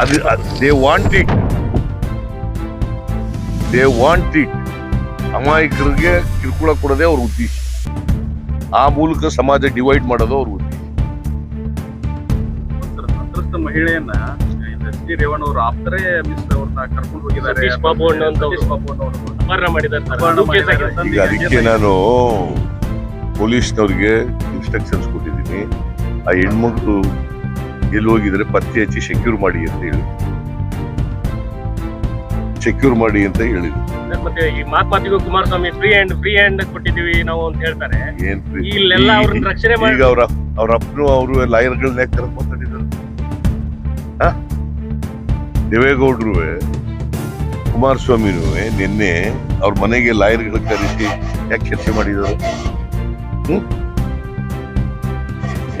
ಅದು they want it they want it ಅಮಾಯಕರಿಗೆ ಕಿರುಕುಳ ಕೊಡೋದೇ ಅವ್ರ ಉದ್ದೇಶ. ಆ ಮೂಲಕ ಸಮಾಜ ಡಿವೈಡ್ ಮಾಡೋದು ಅವ್ರ ಉದ್ದೇಶ. ಸಂತ್ರಸ್ತ ಮಹಿಳೆಯನ್ನ ಎಸ್ ಡಿ ರೇವಣ್ಣ ಅವರು ಆಪ್ತರೇ ಮಿಸ್ ಅವ್ರನ್ನ ಕರ್ಕೊಂಡು ಹೋಗಿದ್ದಾರೆ. ಸತೀಶ್ ಬಾಬು. ಸತೀಶ್ ಬಾಬು ಅಪಹರಣ ಮಾಡಿದ್ದಾರೆ. ಈಗ ಅದಕ್ಕೆ ನಾನು ಪೊಲೀಸ್ನವ್ರಿಗೆ ಇನ್ಸ್ಟ್ರಕ್ಷನ್ಸ್ ಕೊಟ್ಟಿದ್ದೀನಿ. ಆ ಹೆಣ್ಮಕ್ಳು ಎಲ್ಲಿ ಹೋಗಿದ್ರೆ ಪತ್ತೆ ಹಚ್ಚಿ ಸೆಕ್ಯೂರ್ ಮಾಡಿ ಅಂತ ಹೇಳಿ. ಸೆಕ್ಯೂರ್ ಮಾಡಿ ಅಂತ ಹೇಳಿದ್ರು. ಮತ್ತೆ ಈ ಮಾತ್ ಮಾತಿಗೂ Kumaraswamy free hand free hand ಕೊಟ್ಟಿದೀವಿ ನಾವು ಅಂತ ಹೇಳ್ತಾರೆ. ಏನ್ ಪ್ರೀತಿ? ಇಲ್ಲೆಲ್ಲ ಅವ್ರನ್ನ ರಕ್ಷಣೆ ಮಾಡಿ ಈಗ ಅವ್ರ ಅವ್ರ ಅಪ್ಪನು ಅವರು ಲಾಯರ್ಗಳನ್ನ ಯಾಕೆ ಕರೆದು ಮಾತಾಡಿದ್ರು ಆ? ದೇವೇಗೌಡರು ಕುಮಾರಸ್ವಾಮಿನೂ ನಿನ್ನೆ ಅವ್ರ ಮನೆಗೆ ಲಾಯರ್ಗಳು ಕರೆಸಿ ಯಾಕೆ ಚರ್ಚೆ ಮಾಡಿದರು ಹ್ಮ್?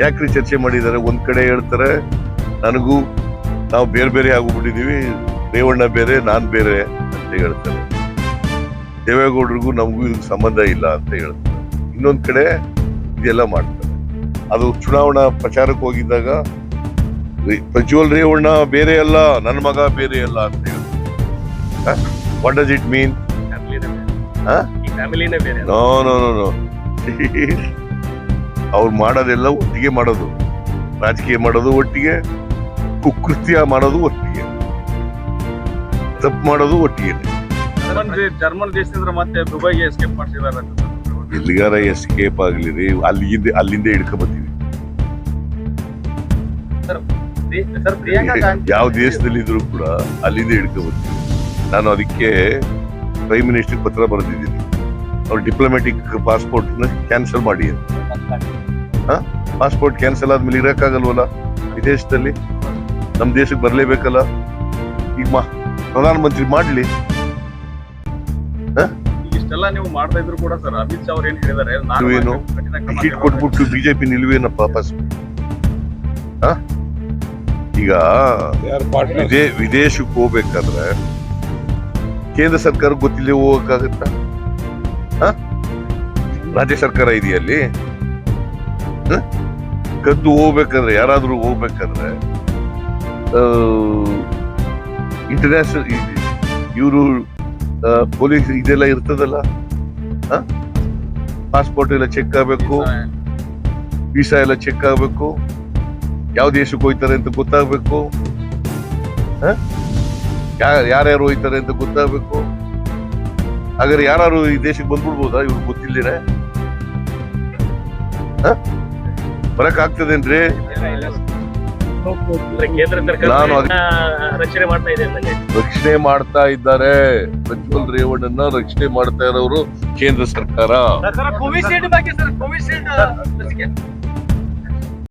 ಯಾಕ್ರಿ ಚರ್ಚೆ ಮಾಡಿದ್ದಾರೆ? ಒಂದ್ ಕಡೆ ಹೇಳ್ತಾರೆ ನನಗೂ ನಾವು ಬೇರೆ ಬೇರೆ ಆಗ್ಬಿಟ್ಟಿದೀವಿ ರೇವಣ್ಣ ಬೇರೆ ನಾನ್ ಬೇರೆ ಅಂತ ಹೇಳ್ತಾರೆ. ದೇವೇಗೌಡರಿಗೂ ನಮಗೂ ಇದಕ್ಕೆ ಸಂಬಂಧ ಇಲ್ಲ ಅಂತ ಹೇಳ್ತಾರೆ. ಇನ್ನೊಂದ್ ಕಡೆ ಇದೆಲ್ಲ ಮಾಡ್ತಾರೆ. ಅದು ಚುನಾವಣಾ ಪ್ರಚಾರಕ್ಕೆ ಹೋಗಿದ್ದಾಗ ಪ್ರಜ್ವಲ್ ರೇವಣ್ಣ ಬೇರೆ ಅಲ್ಲ ನನ್ನ ಮಗ ಬೇರೆ ಅಲ್ಲ ಅಂತ ಹೇಳ್ತಾರೆ. What does it mean no no no no ಅವ್ರು ಮಾಡೋದೆಲ್ಲ ಒಟ್ಟಿಗೆ ಮಾಡೋದು. ರಾಜಕೀಯ ಮಾಡೋದು ಒಟ್ಟಿಗೆ ಕುಕೃತ್ಯ ಮಾಡೋದು ಒಟ್ಟಿಗೆ. ತಪ್ಪು ಮಾಡೋದು ಒಟ್ಟಿಗೆ. ಜರ್ಮನ್ ದೇಶದಿಂದ ಮತ್ತೆ ದುಬೈಗೆ ಎಸ್ಕೇಪ್ ಮಾಡ್ತಿದ್ದಾರೆ. ಎಲ್ಲಿಗಾರ ಎಸ್ಕೇಪ್ ಆಗ್ಲಿ ರೀ ಅಲ್ಲಿಂದ ಅಲ್ಲಿಂದ ಹಿಡ್ಕೊಂಬತ್ತೀವಿ ಯಾವ ದೇಶದಲ್ಲಿ ಇದ್ರು ಕೂಡ ಅಲ್ಲಿಂದ ಹಿಡ್ಕೊಂಬತ್ತೀವಿ ನಾನು ಅದಕ್ಕೆ ಪ್ರೈಮ್ ಮಿನಿಸ್ಟರ್ ಪತ್ರ ಬರೆದಿದ್ದೀನಿ. ಅವ್ರ ಡಿಪ್ಲೊಮ್ಯಾಟಿಕ್ ಪಾಸ್ಪೋರ್ಟ್ ಕ್ಯಾನ್ಸಲ್ ಮಾಡಿ ಅಂತ. ಪಾಸ್ಪೋರ್ಟ್ ಕ್ಯಾನ್ಸಲ್ ಆದ್ಮೇಲೆ ಇರಕ್ಕಾಗಲ್ವಲ್ಲ? ವಿದೇಶದಲ್ಲಿ? ನಮ್ಮ ದೇಶಕ್ಕೆ ಬರಲೇಬೇಕಲ್ಲ? ಈಗ ಮಾ ಪ್ರಧಾನಮಂತ್ರಿ ಮಾಡ್ಲಿ. ಇಷ್ಟೆಲ್ಲ ನೀವು ಮಾಡ್ತಾ ಇದ್ರು ಕೂಡ ಸರ್ ಅಮಿತ್ ಶಾ ಅವ್ರು ಏನ್ ಹೇಳಿದ್ದಾರೆ ನಾನು ನೀವೇನು? ಟಿಕೆಟ್ ಕೊಟ್ಬಿಟ್ಟು ಬಿಜೆಪಿ ನಿಲ್ವೇನಪ್ಪ ವಾಪಸ್ ಹ? ಈಗ ವಿದೇ ವಿದೇಶಕ್ಕೆ ಹೋಗ್ಬೇಕಾದ್ರೆ ಕೇಂದ್ರ ಸರ್ಕಾರ ಗೊತ್ತಿಲ್ಲದೆ ಹೋಗಕ್ಕಾಗತ್ತ? ರಾಜ್ಯ ಸರ್ಕಾರ ಇದೆಯಲ್ಲಿ? ಕದ್ದು ಹೋಗ್ಬೇಕಂದ್ರೆ ಯಾರಾದ್ರೂ ಹೋಗ್ಬೇಕಂದ್ರೆ ಇಂಟರ್ನ್ಯಾಷನಲ್ ಇವರು ಪೊಲೀಸ್ ಇದೆಲ್ಲ ಇರ್ತದಲ್ಲ? ಪಾಸ್ಪೋರ್ಟ್ ಎಲ್ಲ ಚೆಕ್ ಆಗ್ಬೇಕು. ವೀಸಾ ಎಲ್ಲ. ಚೆಕ್ ಆಗ್ಬೇಕು. ಯಾವ ದೇಶಕ್ಕೆ ಹೋಯ್ತಾರೆ ಅಂತ ಗೊತ್ತಾಗಬೇಕು. ಯಾರ್ಯಾರು ಹೋಯ್ತಾರೆ ಅಂತ ಗೊತ್ತಾಗಬೇಕು. ಹಾಗಾದ್ರೆ ಯಾರು ಈ ದೇಶಕ್ಕೆ ಬಂದ್ಬಿಡ್ಬೋದಾ? ಇವ್ರು ಗೊತ್ತಿಲ್ದೇನೆ ಬರಕ್ ಆಗ್ತದೇನ್ರಿ ಅಂದ್ರೆ ಕೇಂದ್ರ ಸರ್ಕಾರ ನಾನು ರಕ್ಷಣೆ ಮಾಡ್ತಾ ಇದೆ ಅಂದಂಗೆ. ರಕ್ಷಣೆ ಮಾಡ್ತಾ ಇದ್ದಾರೆ. ಪ್ರಜ್ವಲ್ ರೇವಣ್ಣನ್ನ ರಕ್ಷಣೆ ಮಾಡ್ತಾ ಇರೋರು ಕೇಂದ್ರ ಸರ್ಕಾರ.